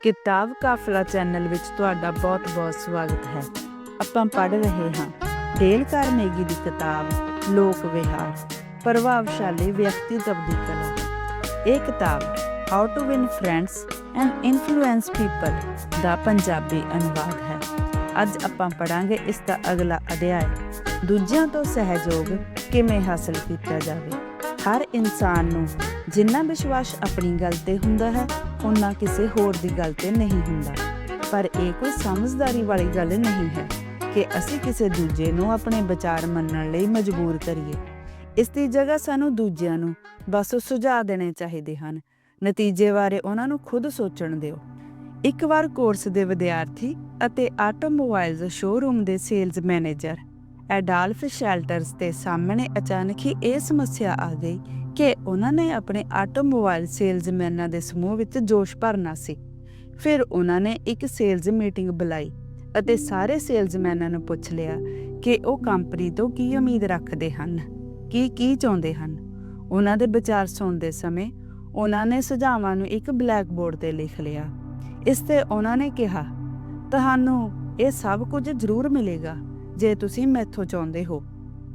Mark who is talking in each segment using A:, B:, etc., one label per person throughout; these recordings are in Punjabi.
A: ਕਿਤਾਬ ਕਾਫਲਾ ਚੈਨਲ ਵਿੱਚ ਤੁਹਾਡਾ ਬਹੁਤ-ਬਹੁਤ ਸਵਾਗਤ ਹੈ। ਆਪਾਂ ਪੜ੍ਹ ਰਹੇ ਹਾਂ ਡੇਲ ਕਾਰਨੇਗੀ ਦੀ ਕਿਤਾਬ, ਲੋਕ ਵਿਹਾਰ, ਪ੍ਰਭਾਵਸ਼ਾਲੀ ਵਿਅਕਤੀਤਵ ਦੀ ਕਲਾ। ਇਹ ਕਿਤਾਬ how to win friends and influence people ਦਾ ਪੰਜਾਬੀ ਅਨੁਵਾਦ ਹੈ। ਅੱਜ ਆਪਾਂ ਪੜਾਂਗੇ ਇਸ ਦਾ ਅਗਲਾ ਅਧਿਆਇ, ਦੂਜਿਆਂ ਤੋਂ ਸਹਿਯੋਗ ਕਿਵੇਂ ਹਾਸਲ ਕੀਤਾ ਜਾਵੇ। ਹਰ ਇਨਸਾਨ ਨੂੰ ਜਿੰਨਾ ਵਿਸ਼ਵਾਸ ਆਪਣੀ ਗੱਲ ਤੇ ਹੁੰਦਾ ਹੈ ਉਨਾ ਕਿਸੇ ਹੋਰ ਦੀ ਗੱਲ ਤੇ ਨਹੀਂ ਹੁੰਦਾ। ਪਰ ਇਹ ਕੋਈ ਸਮਝਦਾਰੀ ਵਾਲੀ ਗੱਲ ਨਹੀਂ ਹੈ ਕਿ ਅਸੀਂ ਕਿਸੇ ਦੂਜੇ ਨੂੰ ਆਪਣੇ ਵਿਚਾਰ ਮੰਨਣ ਲਈ ਮਜਬੂਰ ਕਰੀਏ। ਇਸ ਦੀ ਜਗ੍ਹਾ ਸਾਨੂੰ ਦੂਜਿਆਂ ਨੂੰ ਬਸ ਸੁਝਾਅ ਦੇਣੇ ਚਾਹੀਦੇ ਹਨ। ਨਤੀਜੇ ਬਾਰੇ ਉਹਨਾਂ ਨੂੰ ਖੁਦ ਸੋਚਣ ਦਿਓ। ਇੱਕ ਵਾਰ ਕੋਰਸ ਦੇ ਵਿਦਿਆਰਥੀ ਅਤੇ ਆਟੋਮੋਬਾਈਲਜ਼ ਸ਼ੋਰੂਮ ਦੇ ਸੇਲਜ਼ ਮੈਨੇਜਰ ਐਡਾਲਫ ਸ਼ੈਲਟਰਸ ਦੇ ਸਾਹਮਣੇ ਅਚਾਨਕ ਹੀ ਇਹ ਸਮੱਸਿਆ ਆ ਗਈ ਕਿ ਉਹਨਾਂ ਨੇ ਆਪਣੇ ਆਟੋਮੋਬਾਈਲ ਸੇਲਜ਼ਮੈਨਾਂ ਦੇ ਸਮੂਹ ਵਿੱਚ ਜੋਸ਼ ਭਰਨਾ ਸੀ। ਫਿਰ ਉਹਨਾਂ ਨੇ ਇੱਕ ਸੇਲਜ਼ ਮੀਟਿੰਗ ਬੁਲਾਈ ਅਤੇ ਸਾਰੇ ਸੇਲਜ਼ਮੈਨਾਂ ਨੂੰ ਪੁੱਛ ਲਿਆ ਕਿ ਉਹ ਕੰਪਨੀ ਤੋਂ ਕੀ ਉਮੀਦ ਰੱਖਦੇ ਹਨ, ਕੀ ਕੀ ਚਾਹੁੰਦੇ ਹਨ। ਉਹਨਾਂ ਦੇ ਵਿਚਾਰ ਸੁਣਦੇ ਸਮੇਂ ਉਹਨਾਂ ਨੇ ਸੁਝਾਵਾਂ ਨੂੰ ਇੱਕ ਬਲੈਕ ਬੋਰਡ ਤੇ ਲਿਖ ਲਿਆ। ਇਸ ਤੇ ਉਹਨਾਂ ਨੇ ਕਿਹਾ, ਤੁਹਾਨੂੰ ਇਹ ਸਭ ਕੁਝ ਜ਼ਰੂਰ ਮਿਲੇਗਾ ਜੇ ਤੁਸੀਂ ਮੈਥੋਂ ਚਾਹੁੰਦੇ ਹੋ।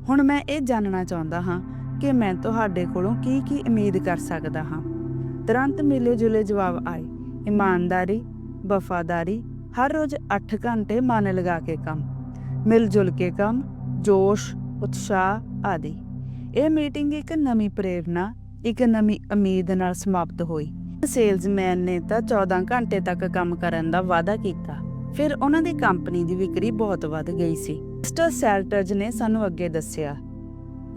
A: ਹੁਣ ਮੈਂ ਇਹ ਜਾਣਨਾ ਚਾਹੁੰਦਾ ਹਾਂ ਕਿ ਮੈਂ ਤੁਹਾਡੇ ਕੋਲੋਂ ਕੀ ਕੀ ਉਮੀਦ ਕਰ ਸਕਦਾ ਹਾਂ। ਤੁਰੰਤ ਮਿਲੇ ਜੁਲੇ ਜਵਾਬ ਆਏ। ਇਮਾਨਦਾਰੀ, ਵਫਾਦਾਰੀ, ਹਰ ਰੋਜ਼ 8 ਘੰਟੇ ਮਨ ਲਗਾ ਕੇ ਕੰਮ ਮਿਲ ਜੁਲ ਕੇ ਕੰਮ, ਜੋਸ਼, ਉਤਸ਼ਾਹ ਆਦਿ। ਇਹ ਮੀਟਿੰਗ ਇੱਕ ਨਵੀਂ ਪ੍ਰੇਰਣਾ, ਇੱਕ ਨਵੀਂ ਉਮੀਦ ਨਾਲ ਸਮਾਪਤ ਹੋਈ। ਸੇਲਜ਼ਮੈਨ ਨੇ ਤਾਂ 14 ਘੰਟੇ ਤੱਕ ਕੰਮ ਕਰਨ ਦਾ ਵਾਅਦਾ ਕੀਤਾ। ਫਿਰ ਉਹਨਾਂ ਦੀ ਕੰਪਨੀ ਦੀ ਵਿਕਰੀ ਬਹੁਤ ਵੱਧ ਗਈ ਸੀ। ਮਿਸਟਰ ਸੈਲਟਰਜ ਨੇ ਸਾਨੂੰ ਅੱਗੇ ਦੱਸਿਆ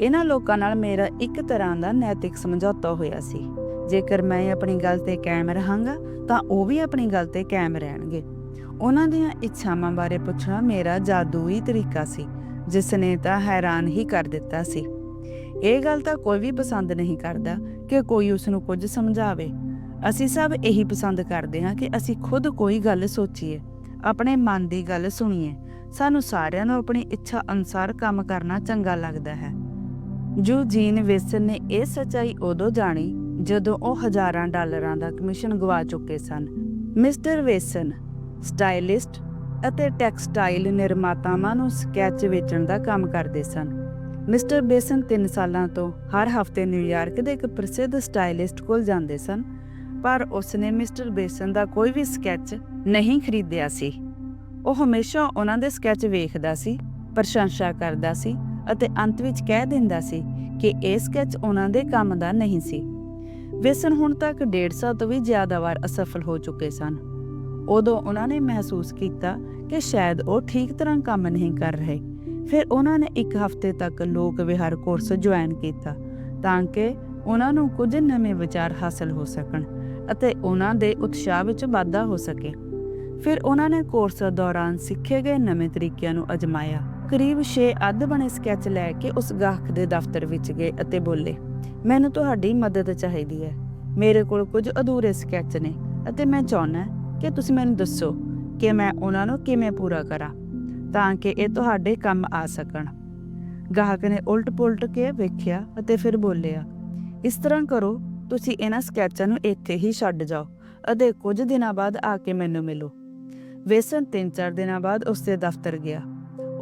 A: ਇਹਨਾਂ ਲੋਕਾਂ ਨਾਲ ਮੇਰਾ ਇੱਕ ਤਰ੍ਹਾਂ ਦਾ ਨੈਤਿਕ ਸਮਝੌਤਾ ਹੋਇਆ ਸੀ। ਜੇਕਰ ਮੈਂ ਆਪਣੀ ਗੱਲ ਤੇ ਕਾਇਮ ਰਹਾਂਗਾ, ਤਾਂ ਉਹ ਵੀ ਆਪਣੀ ਗੱਲ ਤੇ ਕਾਇਮ ਰਹਿਣਗੇ। ਉਹਨਾਂ ਦੀਆਂ ਇੱਛਾਵਾਂ ਬਾਰੇ ਪੁੱਛਣਾ ਮੇਰਾ ਜਾਦੂਈ ਤਰੀਕਾ ਸੀ ਜਿਸ ਨੇ ਤਾਂ ਹੈਰਾਨ ਹੀ ਕਰ ਦਿੱਤਾ ਸੀ। ਇਹ ਗੱਲ ਤਾਂ ਕੋਈ ਵੀ ਪਸੰਦ ਨਹੀਂ ਕਰਦਾ ਕਿ ਕੋਈ ਉਸ ਨੂੰ ਕੁਝ ਸਮਝਾਵੇ। ਅਸੀਂ ਸਭ ਇਹੀ ਪਸੰਦ ਕਰਦੇ ਹਾਂ ਕਿ ਅਸੀਂ ਖੁਦ ਕੋਈ ਗੱਲ ਸੋਚੀਏ, ਆਪਣੇ ਮਨ ਦੀ ਗੱਲ ਸੁਣੀਏ। ਸਾਨੂੰ ਸਾਰਿਆਂ ਨੂੰ ਆਪਣੀ ਇੱਛਾ ਅਨੁਸਾਰ ਕੰਮ ਕਰਨਾ ਚੰਗਾ ਲੱਗਦਾ ਹੈ। ਜੋ ਜੀਨ ਨੇ ਇਹ ਸੱਚਾਈ ਉਦੋਂ ਜਾਣੀ ਜਦੋਂ ਉਹ ਹਜ਼ਾਰਾਂ ਡਾਲਰਾਂ ਦਾ ਕਮਿਸ਼ਨ ਗਵਾ ਚੁੱਕੇ ਸਨ। ਮਿਸਟਰ ਵੇਸਨ ਸਟਾਈਲਿਸਟ ਅਤੇ ਟੈਕਸਟਾਈਲ ਨਿਰਮਾਤਾਵਾਂ ਨੂੰ ਸਕੈਚ ਵੇਚਣ ਦਾ ਕੰਮ ਕਰਦੇ ਸਨ। ਮਿਸਟਰ ਬੇਸਨ 3 ਸਾਲਾਂ ਤੋਂ ਹਰ ਹਫ਼ਤੇ ਨਿਊਯਾਰਕ ਦੇ ਇੱਕ ਪ੍ਰਸਿੱਧ ਸਟਾਈਲਿਸਟ ਕੋਲ ਜਾਂਦੇ ਸਨ, ਪਰ ਉਸਨੇ ਮਿਸਟਰ ਬੇਸਨ ਦਾ ਕੋਈ ਵੀ ਸਕੈਚ ਨਹੀਂ ਖਰੀਦਿਆ ਸੀ। ਉਹ ਹਮੇਸ਼ਾ ਉਹਨਾਂ ਦੇ ਸਕੈਚ ਵੇਖਦਾ ਸੀ, ਪ੍ਰਸ਼ੰਸਾ ਕਰਦਾ ਸੀ ਅਤੇ ਅੰਤ ਵਿੱਚ ਕਹਿ ਦਿੰਦਾ ਸੀ ਕਿ ਇਹ ਸਕੈਚ ਉਹਨਾਂ ਦੇ ਕੰਮ ਦਾ ਨਹੀਂ ਸੀ। ਵੇਸਨ ਹੁਣ ਤੱਕ 150 ਤੋਂ ਵੀ ਜ਼ਿਆਦਾ ਵਾਰ ਅਸਫਲ ਹੋ ਚੁੱਕੇ ਸਨ। ਉਦੋਂ ਉਹਨਾਂ ਨੇ ਮਹਿਸੂਸ ਕੀਤਾ ਕਿ ਸ਼ਾਇਦ ਉਹ ਠੀਕ ਤਰ੍ਹਾਂ ਕੰਮ ਨਹੀਂ ਕਰ ਰਹੇ। ਫਿਰ ਉਹਨਾਂ ਨੇ ਇੱਕ ਹਫ਼ਤੇ ਤੱਕ ਲੋਕ ਵਿਹਾਰ ਕੋਰਸ ਜੁਆਇਨ ਕੀਤਾ ਤਾਂ ਕਿ ਉਹਨਾਂ ਨੂੰ ਕੁਝ ਨਵੇਂ ਵਿਚਾਰ ਹਾਸਲ ਹੋ ਸਕਣ ਅਤੇ ਉਹਨਾਂ ਦੇ ਉਤਸ਼ਾਹ ਵਿੱਚ ਵਾਧਾ ਹੋ ਸਕੇ। ਫਿਰ ਉਹਨਾਂ ਨੇ ਕੋਰਸ ਦੌਰਾਨ ਸਿੱਖੇ ਗਏ ਨਵੇਂ ਤਰੀਕਿਆਂ ਨੂੰ ਅਜਮਾਇਆ। ਕਰੀਬ 6 ਅੱਧ ਬਣੇ ਸਕੈਚ ਲੈ ਕੇ ਉਸ ਗਾਹਕ ਦੇ ਦਫ਼ਤਰ ਵਿੱਚ ਗਏ ਅਤੇ ਬੋਲੇ, ਮੈਨੂੰ ਤੁਹਾਡੀ ਮਦਦ ਚਾਹੀਦੀ ਹੈ। ਮੇਰੇ ਕੋਲ ਕੁਝ ਅਧੂਰੇ ਸਕੈਚ ਨੇ ਅਤੇ ਮੈਂ ਚਾਹੁੰਦਾ ਕਿ ਤੁਸੀਂ ਮੈਨੂੰ ਦੱਸੋ ਕਿ ਮੈਂ ਉਹਨਾਂ ਨੂੰ ਕਿਵੇਂ ਪੂਰਾ ਕਰਾਂ ਤਾਂ ਕਿ ਇਹ ਤੁਹਾਡੇ ਕੰਮ ਆ ਸਕਣ। ਗਾਹਕ ਨੇ ਉਲਟ-ਪੁਲਟ ਕੇ ਵੇਖਿਆ ਅਤੇ ਫਿਰ ਬੋਲਿਆ, ਇਸ ਤਰ੍ਹਾਂ ਕਰੋ, ਤੁਸੀਂ ਇਹਨਾਂ ਸਕੈਚਾਂ ਨੂੰ ਇੱਥੇ ਹੀ ਛੱਡ ਜਾਓ ਅਤੇ ਕੁਝ ਦਿਨਾਂ ਬਾਅਦ ਆ ਕੇ ਮੈਨੂੰ ਮਿਲੋ। ਵੇਸਨ 3-4 ਦਿਨਾਂ ਬਾਅਦ ਉਸਦੇ ਦਫ਼ਤਰ ਗਿਆ।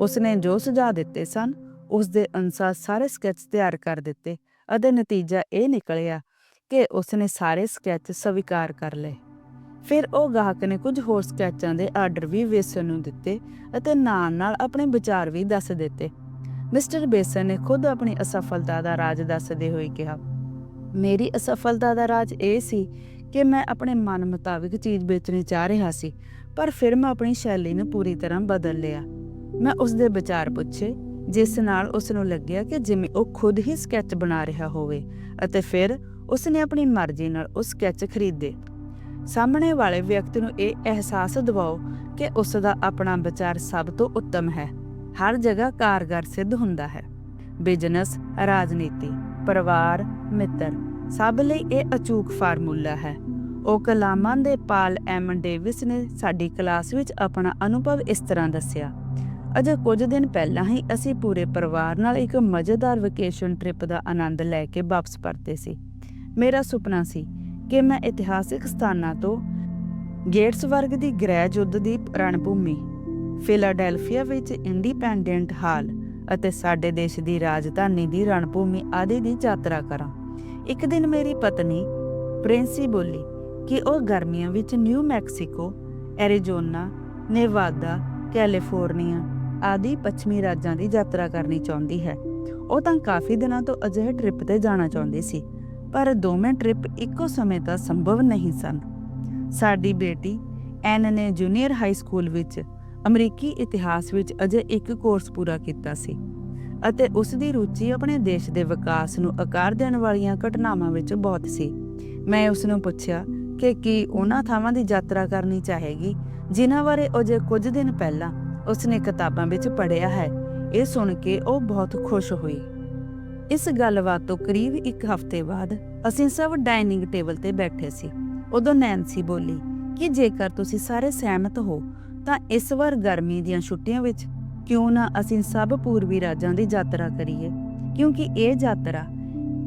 A: ਉਸਨੇ ਜੋ ਸੁਝਾਅ ਦਿੱਤੇ ਸਨ ਉਸ ਦੇ ਅਨੁਸਾਰ ਸਾਰੇ ਸਕੈਚ ਤਿਆਰ ਕਰ ਦਿੱਤੇ ਅਤੇ ਨਤੀਜਾ ਇਹ ਨਿਕਲਿਆ ਕਿ ਉਸਨੇ ਸਾਰੇ ਸਕੈਚ ਸਵੀਕਾਰ ਕਰ ਲਏ। ਫਿਰ ਉਹ ਗਾਹਕ ਨੇ ਕੁਝ ਹੋਰ ਸਕੈਚਾਂ ਦੇ ਆਰਡਰ ਵੀ ਵੇਸਨ ਨੂੰ ਦਿੱਤੇ ਅਤੇ ਨਾਲ-ਨਾਲ ਆਪਣੇ ਵਿਚਾਰ ਵੀ ਦੱਸ ਦਿੱਤੇ। ਮਿਸਟਰ ਬੇਸਨ ਨੇ ਖੁਦ ਆਪਣੀ ਅਸਫਲਤਾ ਦਾ ਰਾਜ ਦੱਸਦੇ ਹੋਏ ਕਿਹਾ, ਮੇਰੀ ਅਸਫਲਤਾ ਦਾ ਰਾਜ ਇਹ ਸੀ ਕਿ ਮੈਂ ਆਪਣੇ ਮਨ ਮੁਤਾਬਿਕ ਚੀਜ਼ ਵੇਚਣੀ ਚਾਹ ਰਿਹਾ ਸੀ, ਪਰ ਫਿਰ ਮੈਂ ਆਪਣੀ ਸ਼ੈਲੀ ਨੂੰ ਪੂਰੀ ਤਰ੍ਹਾਂ ਬਦਲ ਲਿਆ। ਮੈਂ ਉਸ ਦੇ ਵਿਚਾਰ ਪੁੱਛੇ, ਜਿਸ ਨਾਲ ਉਸ ਨੂੰ ਲੱਗਿਆ ਕਿ ਜਿਵੇਂ ਉਹ ਖੁਦ ਹੀ ਸਕੈਚ ਬਣਾ ਰਿਹਾ ਹੋਵੇ ਅਤੇ ਫਿਰ ਉਸ ਨੇ ਆਪਣੀ ਮਰਜ਼ੀ ਨਾਲ ਉਹ ਸਕੈਚ ਖਰੀਦੇ। ਸਾਹਮਣੇ ਵਾਲੇ ਵਿਅਕਤੀ ਨੂੰ ਇਹ ਅਹਿਸਾਸ ਦਿਵਾਓ ਕਿ ਉਸ ਦਾ ਆਪਣਾ ਵਿਚਾਰ ਸਭ ਤੋਂ ਉੱਤਮ ਹੈ। ਹਰ ਜਗ੍ਹਾ ਕਾਰਗਰ ਸਿੱਧ ਹੁੰਦਾ ਹੈ। ਬਿਜ਼ਨਸ, ਰਾਜਨੀਤੀ, ਪਰਿਵਾਰ, ਮਿੱਤਰ, ਸਭ ਲਈ ਇਹ ਅਚੂਕ ਫਾਰਮੂਲਾ ਹੈ। ਉਹ ਕਲਾਮਾਂ ਦੇ ਪਾਲ ਐਮ ਡੇਵਿਸ ਨੇ ਸਾਡੀ ਕਲਾਸ ਵਿੱਚ ਆਪਣਾ ਅਨੁਭਵ ਇਸ ਤਰ੍ਹਾਂ ਦੱਸਿਆ। ਅਜੇ ਕੁਝ ਦਿਨ ਪਹਿਲਾਂ ਹੀ ਅਸੀਂ ਪੂਰੇ ਪਰਿਵਾਰ ਨਾਲ ਇੱਕ ਮਜ਼ੇਦਾਰ ਵਕੇਸ਼ਨ ਟ੍ਰਿਪ ਦਾ ਆਨੰਦ ਲੈ ਕੇ ਵਾਪਸ ਪਰਤੇ ਸੀ। ਮੇਰਾ ਸੁਪਨਾ ਸੀ ਕਿ ਮੈਂ ਇਤਿਹਾਸਿਕ ਸਥਾਨਾਂ ਤੋਂ ਗੇਟਸਬਰਗ ਦੀ ਗ੍ਰਹਿ ਯੁੱਧ ਦੀ ਰਣਭੂਮੀ ਫਿਲਾਡੈਲਫੀਆ ਵਿੱਚ ਇੰਡੀਪੈਂਡੈਂਟ ਹਾਲ ਅਤੇ ਸਾਡੇ ਦੇਸ਼ ਦੀ ਰਾਜਧਾਨੀ ਦੀ ਰਣਭੂਮੀ ਆਦਿ ਦੀ ਯਾਤਰਾ ਕਰਾਂ। ਇੱਕ ਦਿਨ ਮੇਰੀ ਪਤਨੀ ਪ੍ਰਿੰਸੀ ਬੋਲੀ ਕਿ ਉਹ ਗਰਮੀਆਂ ਵਿੱਚ New Mexico, Arizona Nevada California ਆਦਿ ਪੱਛਮੀ ਰਾਜਾਂ ਦੀ ਯਾਤਰਾ ਕਰਨੀ ਚਾਹੁੰਦੀ ਹੈ। ਉਹ ਤਾਂ ਕਾਫੀ ਦਿਨਾਂ ਤੋਂ ਅਜਿਹੇ ਟ੍ਰਿਪ ਤੇ ਜਾਣਾ ਚਾਹੁੰਦੀ ਸੀ, ਪਰ ਦੋਵੇਂ ਟ੍ਰਿਪ ਇੱਕੋ ਸਮੇਂ ਤਾਂ ਸੰਭਵ ਨਹੀਂ ਸਨ। ਸਾਡੀ ਬੇਟੀ ਐਨ ਨੇ ਜੂਨੀਅਰ ਹਾਈ ਸਕੂਲ ਵਿੱਚ ਅਮਰੀਕੀ ਇਤਿਹਾਸ ਵਿੱਚ ਅਜੇ ਇੱਕ ਕੋਰਸ ਪੂਰਾ ਕੀਤਾ ਸੀ ਅਤੇ ਉਸ ਦੀ ਰੁਚੀ ਆਪਣੇ ਦੇਸ਼ ਦੇ ਵਿਕਾਸ ਨੂੰ ਆਕਾਰ ਦੇਣ ਵਾਲੀਆਂ ਘਟਨਾਵਾਂ ਵਿੱਚ ਬਹੁਤ ਸੀ। ਮੈਂ ਉਸ ਨੂੰ ਪੁੱਛਿਆ ਕਿ ਕੀ ਉਹਨਾਂ ਥਾਵਾਂ ਦੀ ਯਾਤਰਾ ਕਰਨੀ ਚਾਹੇਗੀ, ਜਿਨ੍ਹਾਂ ਬਾਰੇ ਅਜੇ ਕੁਝ ਦਿਨ ਪਹਿਲਾਂ ਉਸਨੇ ਕਿਤਾਬਾਂ ਵਿੱਚ ਪੜ੍ਹਿਆ ਹੈ। ਇਹ ਸੁਣ ਕੇ ਉਹ ਬਹੁਤ ਖੁਸ਼ ਹੋਈ। ਇਸ ਗੱਲਬਾਤ ਤੋਂ ਕਰੀਬ ਇੱਕ ਹਫ਼ਤੇ ਬਾਅਦ ਅਸੀਂ ਸਭ ਡਾਈਨਿੰਗ ਟੇਬਲ ਤੇ ਬੈਠੇ ਸੀ। ਉਦੋਂ ਨੈਂਸੀ ਬੋਲੀ, ਕਿ ਜੇਕਰ ਤੁਸੀਂ ਸਾਰੇ ਸਹਿਮਤ ਹੋ, ਤਾਂ ਇਸ ਵਾਰ ਗਰਮੀ ਦੀਆਂ ਛੁੱਟੀਆਂ ਵਿੱਚ ਕਿਉਂ ਨਾ ਅਸੀਂ ਸਭ ਪੂਰਬੀ ਰਾਜਾਂ ਦੀ ਯਾਤਰਾ ਕਰੀਏ? ਕਿਉਂਕਿ ਇਹ ਯਾਤਰਾ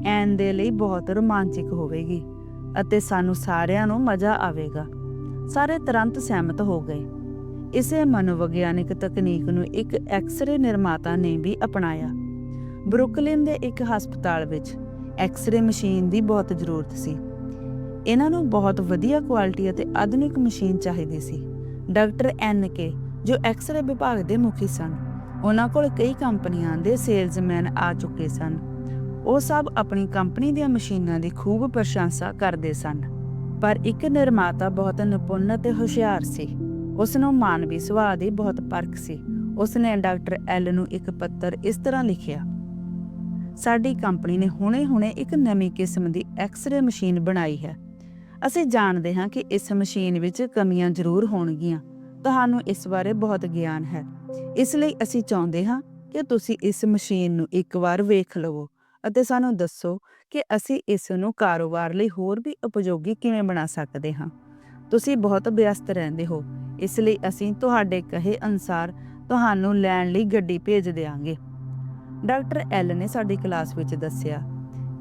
A: ਐਨ ਦੇ ਲਈ ਬਹੁਤ ਰੋਮਾਂਚਿਕ ਹੋਵੇਗੀ ਅਤੇ ਸਾਨੂੰ ਸਾਰਿਆਂ ਨੂੰ ਮਜ਼ਾ ਆਵੇਗਾ। ਸਾਰੇ ਤੁਰੰਤ ਸਹਿਮਤ ਹੋ ਗਏ। ਇਸੇ ਮਨੋਵਿਗਿਆਨਿਕ ਤਕਨੀਕ ਨੂੰ ਇੱਕ ਐਕਸ-ਰੇ ਨਿਰਮਾਤਾ ਨੇ ਵੀ ਅਪਣਾਇਆ। ਬਰੁਕਲਿਨ ਦੇ ਇੱਕ ਹਸਪਤਾਲ ਵਿੱਚ ਐਕਸ-ਰੇ ਮਸ਼ੀਨ ਦੀ ਬਹੁਤ ਜ਼ਰੂਰਤ ਸੀ। ਇਹਨਾਂ ਨੂੰ ਬਹੁਤ ਵਧੀਆ ਕੁਆਲਿਟੀ ਅਤੇ ਆਧੁਨਿਕ ਮਸ਼ੀਨ ਚਾਹੀਦੀ ਸੀ। ਡਾਕਟਰ ਐਨ ਕੇ, ਜੋ ਐਕਸ-ਰੇ ਵਿਭਾਗ ਦੇ ਮੁਖੀ ਸਨ, ਉਹਨਾਂ ਕੋਲ ਕਈ ਕੰਪਨੀਆਂ ਦੇ ਸੇਲਜ਼ਮੈਨ ਆ ਚੁੱਕੇ ਸਨ। ਉਹ ਸਭ ਆਪਣੀ ਕੰਪਨੀ ਦੀਆਂ ਮਸ਼ੀਨਾਂ ਦੀ ਖੂਬ ਪ੍ਰਸ਼ੰਸਾ ਕਰਦੇ ਸਨ। ਪਰ ਇੱਕ ਨਿਰਮਾਤਾ ਬਹੁਤ ਨਿਪੁੰਨ ਅਤੇ ਹੁਸ਼ਿਆਰ ਸੀ। ਉਸ ਨੂੰ ਮਾਨਵੀ ਸੁਭਾਅ ਦੀ ਬਹੁਤ ਪਰਖ ਸੀ। ਉਸ ਨੇ ਡਾਕਟਰ ਐਲ ਨੂੰ ਇੱਕ ਪੱਤਰ ਇਸ ਤਰ੍ਹਾਂ ਲਿਖਿਆ, ਸਾਡੀ ਕੰਪਨੀ ਨੇ ਹੁਣੇ-ਹੁਣੇ ਇੱਕ ਨਵੀਂ ਕਿਸਮ ਦੀ ਐਕਸ-ਰੇ ਮਸ਼ੀਨ ਬਣਾਈ ਹੈ। ਅਸੀਂ ਜਾਣਦੇ ਹਾਂ ਕਿ ਇਸ ਮਸ਼ੀਨ ਵਿੱਚ ਕਮੀਆਂ ਜ਼ਰੂਰ ਹੋਣਗੀਆਂ। ਤੁਹਾਨੂੰ ਇਸ ਬਾਰੇ ਬਹੁਤ ਗਿਆਨ ਹੈ। ਇਸ ਲਈ ਅਸੀਂ ਚਾਹੁੰਦੇ ਹਾਂ ਕਿ ਤੁਸੀਂ ਇਸ ਮਸ਼ੀਨ ਨੂੰ ਇੱਕ ਵਾਰ ਵੇਖ ਲਵੋ ਅਤੇ ਸਾਨੂੰ ਦੱਸੋ ਕਿ ਅਸੀਂ ਇਸ ਨੂੰ ਕਾਰੋਬਾਰ ਲਈ ਹੋਰ ਵੀ ਉਪਯੋਗੀ ਕਿਵੇਂ ਬਣਾ ਸਕਦੇ ਹਾਂ। ਤੁਸੀਂ ਬਹੁਤ ਵਿਅਸਤ ਰਹਿੰਦੇ ਹੋ। ਇਸ ਲਈ ਅਸੀਂ ਤੁਹਾਡੇ ਕਹੇ ਅਨੁਸਾਰ ਤੁਹਾਨੂੰ ਲੈਣ ਲਈ ਗੱਡੀ ਭੇਜ ਦੇਵਾਂਗੇ ਡਾਕਟਰ ਐਲ ਨੇ ਸਾਡੀ ਕਲਾਸ ਵਿੱਚ ਦੱਸਿਆ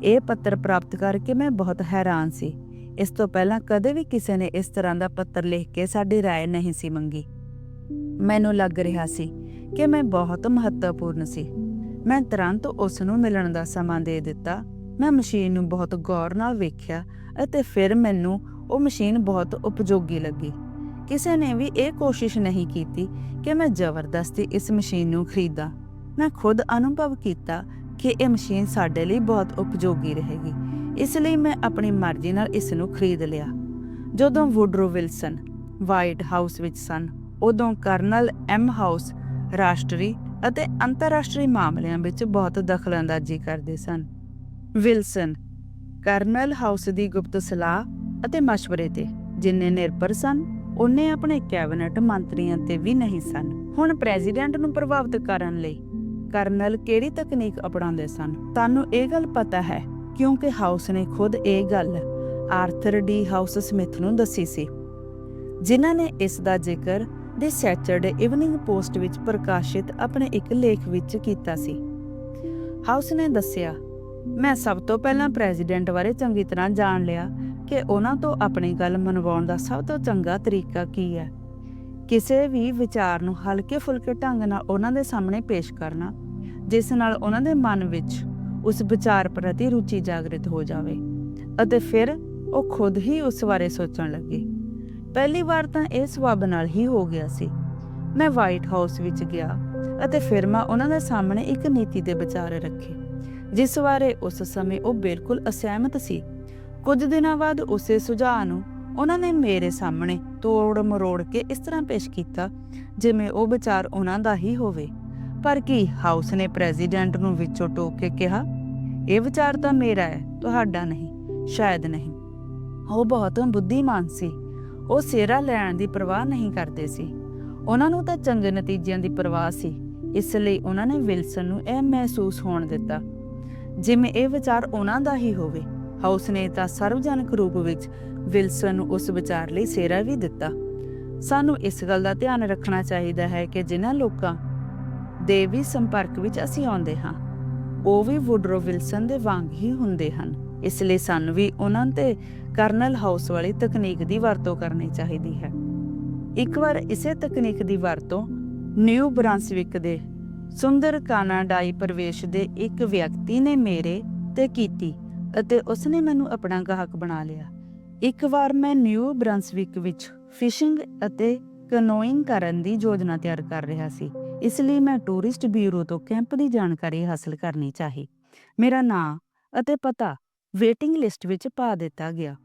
A: ਇਹ ਪੱਤਰ ਪ੍ਰਾਪਤ ਕਰਕੇ ਮੈਂ ਬਹੁਤ ਹੈਰਾਨ ਸੀ ਇਸ ਤੋਂ ਪਹਿਲਾਂ ਕਦੇ ਵੀ ਕਿਸੇ ਨੇ ਇਸ ਤਰ੍ਹਾਂ ਦਾ ਪੱਤਰ ਲਿਖ ਕੇ ਸਾਡੀ رائے ਨਹੀਂ ਸੀ ਮੰਗੀ ਮੈਨੂੰ ਲੱਗ ਰਿਹਾ ਸੀ ਕਿ ਮੈਂ ਬਹੁਤ ਮਹੱਤਵਪੂਰਨ ਸੀ ਮੈਂ ਤੁਰੰਤ ਉਸ ਨੂੰ ਮਿਲਣ ਦਾ ਸਮਾਂ ਦੇ ਦਿੱਤਾ ਮੈਂ ਮਸ਼ੀਨ ਨੂੰ ਬਹੁਤ ਗੌਰ ਨਾਲ ਵੇਖਿਆ ਅਤੇ ਫਿਰ ਮੈਨੂੰ ਉਹ ਮਸ਼ੀਨ ਬਹੁਤ ਉਪਯੋਗੀ ਲੱਗੀ ਕਿਸੇ ਨੇ ਵੀ ਇਹ ਕੋਸ਼ਿਸ਼ ਨਹੀਂ ਕੀਤੀ ਕਿ ਮੈਂ ਜ਼ਬਰਦਸਤੀ ਇਸ ਮਸ਼ੀਨ ਨੂੰ ਖਰੀਦਾਂ। ਮੈਂ ਖੁਦ ਅਨੁਭਵ ਕੀਤਾ ਕਿ ਇਹ ਮਸ਼ੀਨ ਸਾਡੇ ਲਈ ਬਹੁਤ ਉਪਯੋਗੀ ਰਹੇਗੀ, ਇਸ ਲਈ ਮੈਂ ਆਪਣੀ ਮਰਜ਼ੀ ਨਾਲ ਇਸ ਨੂੰ ਖਰੀਦ ਲਿਆ। ਜਦੋਂ ਵੁਡਰੋ ਵਿਲਸਨ ਵਾਈਟ ਹਾਊਸ ਵਿੱਚ ਸਨ, ਉਦੋਂ ਕਰਨਲ ਐਮ ਹਾਊਸ ਰਾਸ਼ਟਰੀ ਅਤੇ ਅੰਤਰਰਾਸ਼ਟਰੀ ਮਾਮਲਿਆਂ ਵਿੱਚ ਬਹੁਤ ਦਖਲਅੰਦਾਜ਼ੀ ਕਰਦੇ ਸਨ। ਵਿਲਸਨ ਕਰਨਲ ਹਾਊਸ ਦੀ ਗੁਪਤ ਸਲਾਹ ਅਤੇ مشਵਰੇ ਤੇ ਜਿੰਨੇ ਨਿਰਭਰ ਸਨ ਉਹਨੇ ਆਪਣੇ ਕੈਬਨਿਟ ਮੰਤਰੀਆਂ ਤੇ ਵੀ ਨਹੀਂ ਸਨ। ਹੁਣ ਪ੍ਰੈਜ਼ੀਡੈਂਟ ਨੂੰ ਪ੍ਰਭਾਵਿਤ ਕਰਨ ਲਈ ਕਰਨਲ ਕਿਹੜੀ ਤਕਨੀਕ ਅਪਣਾਉਂਦੇ ਸਨ? ਤੁਹਾਨੂੰ ਇਹ ਗੱਲ ਪਤਾ ਹੈ, ਕਿਉਂਕਿ ਹਾਊਸ ਨੇ ਖੁਦ ਇਹ ਗੱਲ ਆਰਥਰ ਡੀ ਹਾਊਸ ਸਮਿਥ ਨੂੰ ਦੱਸੀ ਸੀ। ਜਿਨ੍ਹਾਂ ਨੇ ਇਸ ਦਾ ਜ਼ਿਕਰ ਦੇ ਸੈਚਰਡੇ ਇਵਨਿੰਗ ਪੋਸਟ ਵਿੱਚ ਪ੍ਰਕਾਸ਼ਿਤ ਆਪਣੇ ਇੱਕ ਲੇਖ ਵਿੱਚ ਕੀਤਾ ਸੀ। ਹਾਊਸ ਨੇ ਦੱਸਿਆ, ਮੈਂ ਸਭ ਤੋਂ ਪਹਿਲਾਂ ਪ੍ਰੈਜ਼ੀਡੈਂਟ ਬਾਰੇ ਚੰਗੀ ਤਰ੍ਹਾਂ ਜਾਣ ਲਿਆ ਕਿ ਉਹਨਾਂ ਤੋਂ ਆਪਣੀ ਗੱਲ ਮਨਵਾਉਣ ਦਾ ਸਭ ਤੋਂ ਚੰਗਾ ਤਰੀਕਾ ਕੀ ਹੈ? ਕਿਸੇ ਵੀ ਵਿਚਾਰ ਨੂੰ ਹਲਕੇ ਫੁਲਕੇ ਢੰਗ ਨਾਲ ਉਹਨਾਂ ਦੇ ਸਾਹਮਣੇ ਪੇਸ਼ ਕਰਨਾ, ਜਿਸ ਨਾਲ ਉਹਨਾਂ ਦੇ ਮਨ ਵਿੱਚ ਉਸ ਵਿਚਾਰ ਪ੍ਰਤੀ ਰੁਚੀ ਜਾਗਰਿਤ ਹੋ ਜਾਵੇ ਅਤੇ ਫਿਰ ਉਹ ਖੁਦ ਹੀ ਉਸ ਬਾਰੇ ਸੋਚਣ ਲੱਗੇ। ਪਹਿਲੀ ਵਾਰ ਤਾਂ ਇਹ ਸਵਾਬ ਨਾਲ ਹੀ ਹੋ ਗਿਆ ਸੀ। ਮੈਂ ਵਾਈਟ ਹਾਊਸ ਵਿੱਚ ਗਿਆ ਅਤੇ ਫਿਰ ਮੈਂ ਉਹਨਾਂ ਦੇ ਸਾਹਮਣੇ ਇੱਕ ਨੀਤੀ ਦੇ ਵਿਚਾਰ ਰੱਖੇ, ਜਿਸ ਬਾਰੇ ਉਸ ਸਮੇਂ ਉਹ ਬਿਲਕੁਲ ਅਸਹਿਮਤ ਸੀ। ਕੁਝ ਦਿਨਾਂ ਬਾਅਦ ਉਸੇ ਸੁਝਾਅ ਨੂੰ ਉਹਨਾਂ ਨੇ ਮੇਰੇ ਸਾਹਮਣੇ ਤੋੜ ਮਰੋੜ ਕੇ ਇਸ ਤਰ੍ਹਾਂ ਪੇਸ਼ ਕੀਤਾ, ਜਿਵੇਂ ਉਹ ਵਿਚਾਰ ਉਹਨਾਂ ਦਾ ਹੀ ਹੋਵੇ। ਪਰ ਕੀ ਹਾਊਸ ਨੇ ਪ੍ਰੈਜ਼ੀਡੈਂਟ ਨੂੰ ਵਿੱਚੋਂ ਟੋਕ ਕੇ ਕਿਹਾ, ਇਹ ਵਿਚਾਰ ਤਾਂ ਮੇਰਾ ਹੈ, ਤੁਹਾਡਾ ਨਹੀਂ, ਸ਼ਾਇਦ ਨਹੀਂ। ਉਹ ਬਹੁਤ ਬੁੱਧੀਮਾਨ ਸੀ। ਉਹ ਸੇਰਾ ਲੈਣ ਦੀ ਪਰਵਾਹ ਨਹੀਂ ਕਰਦੇ ਸੀ। ਉਹਨਾਂ ਨੂੰ ਤਾਂ ਚੰਗੇ ਨਤੀਜਿਆਂ ਦੀ ਪਰਵਾਹ ਸੀ, ਇਸ ਲਈ ਉਹਨਾਂ ਨੇ ਵਿਲਸਨ ਨੂੰ ਇਹ ਮਹਿਸੂਸ ਹੋਣ ਦਿੱਤਾ, ਜਿਵੇਂ ਇਹ ਵਿਚਾਰ ਉਹਨਾਂ ਦਾ ਹੀ ਹੋਵੇ। ਹਾਊਸ ਨੇ ਤਾਂ ਸਰਵਜਨਕ ਰੂਪ ਵਿੱਚ ਵਿਲਸਨ ਨੂੰ ਉਸ ਵਿਚਾਰ ਲਈ ਸੇਰਾ ਵੀ ਦਿੱਤਾ। ਸਾਨੂੰ ਇਸ ਗੱਲ ਦਾ ਧਿਆਨ ਰੱਖਣਾ ਚਾਹੀਦਾ ਹੈ ਕਿ ਜਿਨ੍ਹਾਂ ਲੋਕਾਂ ਦੇ ਵੀ ਸੰਪਰਕ ਵਿੱਚ ਅਸੀਂ ਆਉਂਦੇ ਹਾਂ, ਉਹ ਵੀ ਵੁਡਰੋ ਵਿਲਸਨ ਦੇ ਵਾਂਗ ਹੀ ਹੁੰਦੇ ਹਨ। ਇਸ ਲਈ ਸਾਨੂੰ ਵੀ ਉਹਨਾਂ ਤੇ ਕਰਨਲ ਹਾਊਸ ਵਾਲੀ ਤਕਨੀਕ ਦੀ ਵਰਤੋਂ ਕਰਨੀ ਚਾਹੀਦੀ ਹੈ। ਇੱਕ ਵਾਰ ਇਸੇ ਤਕਨੀਕ ਦੀ ਵਰਤੋਂ ਨਿਊ ਬ੍ਰਾਂਸਵਿਕ ਦੇ ਸੁੰਦਰ ਕਾਨਾਡਾਈ ਪ੍ਰਵੇਸ਼ ਦੇ ਇੱਕ ਵਿਅਕਤੀ ਨੇ ਮੇਰੇ ਤੇ ਕੀਤੀ। ਅਤੇ ਉਸਨੇ ਮੈਨੂੰ ਆਪਣਾ ਗਾਹਕ ਬਣਾ ਲਿਆ। ਇੱਕ ਵਾਰ ਮੈਂ ਨਿਊ ਬ੍ਰਾਂਸਵਿਕ ਵਿੱਚ ਫਿਸ਼ਿੰਗ ਅਤੇ ਕਨੋਇੰਗ ਕਰਨ ਦੀ ਯੋਜਨਾ ਤਿਆਰ ਕਰ ਰਿਹਾ ਸੀ। ਇਸ ਲਈ ਮੈਂ ਟੂਰਿਸਟ ਬਿਊਰੋ ਤੋਂ ਕੈਂਪ ਦੀ ਜਾਣਕਾਰੀ ਹਾਸਲ ਕਰਨੀ ਚਾਹੀ। ਮੇਰਾ ਨਾਂ ਅਤੇ ਪਤਾ ਵੇਟਿੰਗ ਲਿਸਟ ਵਿੱਚ ਪਾ ਦਿੱਤਾ ਗਿਆ।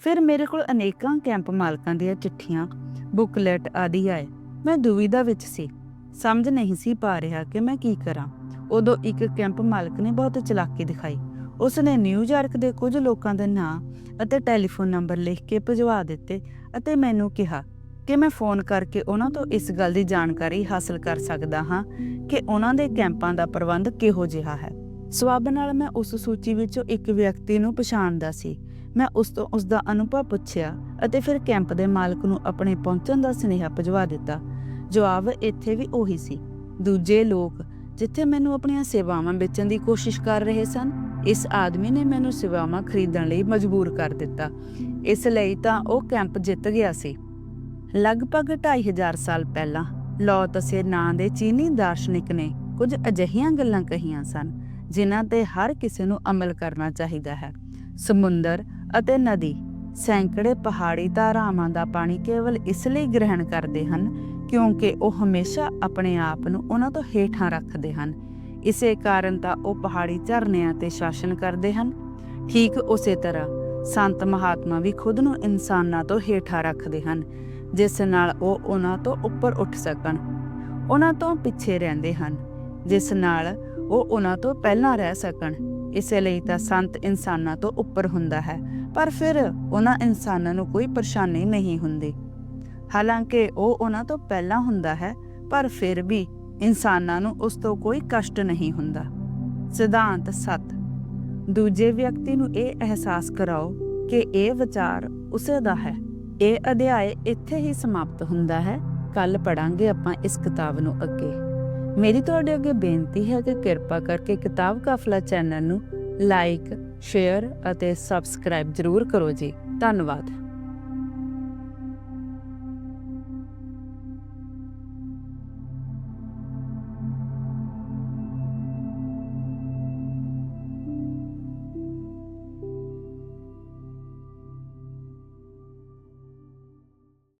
A: ਫਿਰ ਮੇਰੇ ਕੋਲ ਅਨੇਕਾਂ ਕੈਂਪ ਮਾਲਕਾਂ ਦੀਆਂ ਚਿੱਠੀਆਂ, ਬੁਕਲੈਟ ਆਦਿ ਆਏ। ਮੈਂ ਦੁਵਿਧਾ ਵਿੱਚ ਸੀ। ਸਮਝ ਨਹੀਂ ਸੀ ਪਾ ਰਿਹਾ ਕਿ ਮੈਂ ਕੀ ਕਰਾਂ। ਉਦੋਂ ਇੱਕ ਕੈਂਪ ਮਾਲਕ ਨੇ ਬਹੁਤ ਚਲਾਕੀ ਦਿਖਾਈ। ਉਸ ਨੇ ਨਿਊਯਾਰਕ ਦੇ ਕੁਝ ਲੋਕਾਂ ਦੇ ਨਾਂ ਅਤੇ ਟੈਲੀਫੋਨ ਨੰਬਰ ਲਿਖ ਕੇ ਭਜਵਾ ਦਿੱਤੇ ਅਤੇ ਮੈਨੂੰ ਕਿਹਾ ਕਿ ਮੈਂ ਫੋਨ ਕਰਕੇ ਉਹਨਾਂ ਤੋਂ ਇਸ ਗੱਲ ਦੀ ਜਾਣਕਾਰੀ ਹਾਸਲ ਕਰ ਸਕਦਾ ਹਾਂ ਕਿ ਉਹਨਾਂ ਦੇ ਕੈਂਪਾਂ ਦਾ ਪ੍ਰਬੰਧ ਕਿਹੋ ਜਿਹਾ ਹੈ। ਸਵਾਬ ਨਾਲ ਮੈਂ ਉਸ ਸੂਚੀ ਵਿੱਚੋਂ ਇੱਕ ਵਿਅਕਤੀ ਨੂੰ ਪਛਾਣਦਾ ਸੀ। ਮੈਂ ਉਸ ਤੋਂ ਉਸ ਦਾ ਅਨੁਭਵ ਪੁੱਛਿਆ ਅਤੇ ਫਿਰ ਕੈਂਪ ਦੇ ਮਾਲਕ ਨੂੰ ਆਪਣੇ ਪਹੁੰਚਣ ਦਾ ਸੁਨੇਹਾ ਭਜਵਾ ਦਿੱਤਾ। ਜਵਾਬ ਇੱਥੇ ਵੀ ਉਹੀ ਸੀ। ਦੂਜੇ ਲੋਕ, ਜਿੱਥੇ ਮੈਨੂੰ ਆਪਣੀਆਂ ਸੇਵਾਵਾਂ ਵੇਚਣ ਦੀ ਕੋਸ਼ਿਸ਼ ਕਰ ਰਹੇ ਸਨ ਇਸ ਆਦਮੀ ਨੇ ਮੈਨੂੰ ਸੇਵਾਵਾਂ ਖਰੀਦਣ ਲਈ ਮਜਬੂਰ ਕਰ ਦਿੱਤਾ। ਇਸ ਲਈ ਤਾਂ ਉਹ ਕੈਂਪ ਜਿੱਤ ਗਿਆ ਸੀ। ਲਗਭਗ 2500 ਸਾਲ ਪਹਿਲਾਂ ਲੋ ਤਸੇ ਨਾਂ ਦੇ ਚੀਨੀ ਦਾਰਸ਼ਨਿਕ ਨੇ ਕੁਝ ਅਜਿਹੀਆਂ ਗੱਲਾਂ ਕਹੀਆਂ ਸਨ, ਜਿਨ੍ਹਾਂ ਤੇ ਹਰ ਕਿਸੇ ਨੂੰ ਅਮਲ ਕਰਨਾ ਚਾਹੀਦਾ ਹੈ। ਸਮੁੰਦਰ ਅਤੇ ਨਦੀ, ਸੈਂਕੜੇ ਪਹਾੜੀ ਧਾਰਾਵਾਂ ਦਾ ਪਾਣੀ ਕੇਵਲ ਇਸ ਲਈ ਗ੍ਰਹਿਣ ਕਰਦੇ ਹਨ ਕਿਉਂਕਿ ਉਹ ਹਮੇਸ਼ਾ ਆਪਣੇ ਆਪ ਨੂੰ ਉਹਨਾਂ ਤੋਂ ਹੇਠਾਂ ਰੱਖਦੇ ਹਨ। ਇਸੇ ਕਾਰਨ ਤਾਂ ਉਹ ਪਹਾੜੀ ਝਰਨਿਆਂ ਤੇ ਸ਼ਾਸਨ ਕਰਦੇ ਹਨ। ਠੀਕ ਉਸੇ ਤਰ੍ਹਾਂ ਸੰਤ ਮਹਾਤਮਾ ਵੀ ਖੁਦ ਨੂੰ ਇਨਸਾਨਾਂ ਤੋਂ ਹੇਠਾਂ ਰੱਖਦੇ ਹਨ, ਜਿਸ ਨਾਲ ਉਹ ਉਹਨਾਂ ਤੋਂ ਉੱਪਰ ਉੱਠ ਸਕਣ। ਉਹਨਾਂ ਤੋਂ ਪਿੱਛੇ ਰਹਿੰਦੇ ਹਨ, ਜਿਸ ਨਾਲ ਉਹ ਉਹਨਾਂ ਤੋਂ ਪਹਿਲਾਂ ਰਹਿ ਸਕਣ। ਇਸੇ ਲਈ ਤਾਂ ਸੰਤ ਇਨਸਾਨਾਂ ਤੋਂ ਉੱਪਰ ਹੁੰਦਾ ਹੈ, ਪਰ ਫਿਰ ਉਹਨਾਂ ਇਨਸਾਨਾਂ ਨੂੰ ਕੋਈ ਪਰੇਸ਼ਾਨੀ ਨਹੀਂ ਹੁੰਦੀ। ਹਾਲਾਂਕਿ ਉਹ ਉਹਨਾਂ ਤੋਂ ਪਹਿਲਾਂ ਹੁੰਦਾ ਹੈ, ਪਰ ਫਿਰ ਵੀ ਇਨਸਾਨਾਂ ਨੂੰ ਉਸ ਤੋਂ ਕੋਈ ਕਸ਼ਟ ਨਹੀਂ ਹੁੰਦਾ। ਸਿਧਾਂਤ 7 ਦੂਜੇ ਵਿਅਕਤੀ ਨੂੰ ਇਹ ਅਹਿਸਾਸ ਕਰਾਓ ਕਿ ਇਹ ਵਿਚਾਰ ਉਸੇ ਦਾ ਹੈ। ਇਹ ਅਧਿਆਇ ਇੱਥੇ ਹੀ ਸਮਾਪਤ ਹੁੰਦਾ ਹੈ। ਕੱਲ ਪੜਾਂਗੇ ਆਪਾਂ ਇਸ ਕਿਤਾਬ ਨੂੰ ਅੱਗੇ। ਮੇਰੀ ਤੁਹਾਡੇ ਅੱਗੇ ਬੇਨਤੀ ਹੈ ਕਿ ਕਿਰਪਾ ਕਰਕੇ ਕਿਤਾਬ ਕਾਫਲਾ ਚੈਨਲ ਨੂੰ ਲਾਈਕ, ਸ਼ੇਅਰ ਅਤੇ ਸਬਸਕ੍ਰਾਈਬ ਜ਼ਰੂਰ ਕਰੋ ਜੀ। ਧੰਨਵਾਦ।